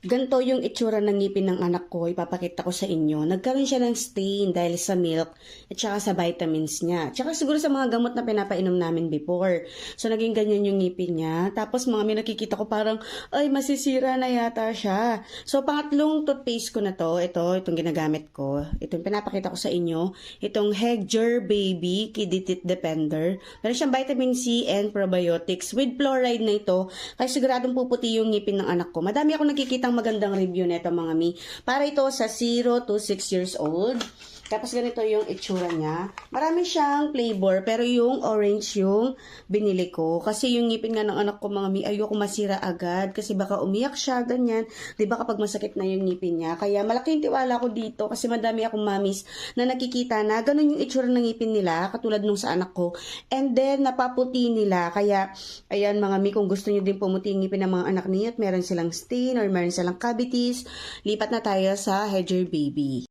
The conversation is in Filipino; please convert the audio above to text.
Ganito yung itsura ng ngipin ng anak ko, ipapakita ko sa inyo. Nagkaroon siya ng stain dahil sa milk at saka sa vitamins niya. Tsaka siguro sa mga gamot na pinapainom namin before. So naging ganyan yung ngipin niya. Tapos mga may nakikita ko parang, ay masisira na yata siya. So pangatlong toothpaste ko na to, ito, itong ginagamit ko. Itong pinapakita ko sa inyo. Itong Hegger Baby Kiddie Teeth Defender. Meron siyang vitamin C and probiotics with fluoride na ito. Kaya siguradong puputi yung ngipin ng anak ko. Madami ako nakikitang magandang review nito mga mi. Para ito sa 0 to 6 years old. Tapos ganito yung itsura niya. Marami siyang flavor, pero yung orange yung binili ko. Kasi yung ngipin nga ng anak ko, mga mi, ayoko masira agad. Kasi baka umiyak siya, ganyan. Di ba kapag masakit na yung ngipin niya. Kaya malaki yung tiwala ko dito. Kasi madami akong mamis na nakikita na ganun yung itsura ng ngipin nila. Katulad nung sa anak ko. And then, napaputi nila. Kaya, ayan mga mi, kung gusto niyo din pumuti yung ngipin ng mga anak niyo at meron silang stain or meron silang cavities, lipat na tayo sa Hedger Baby.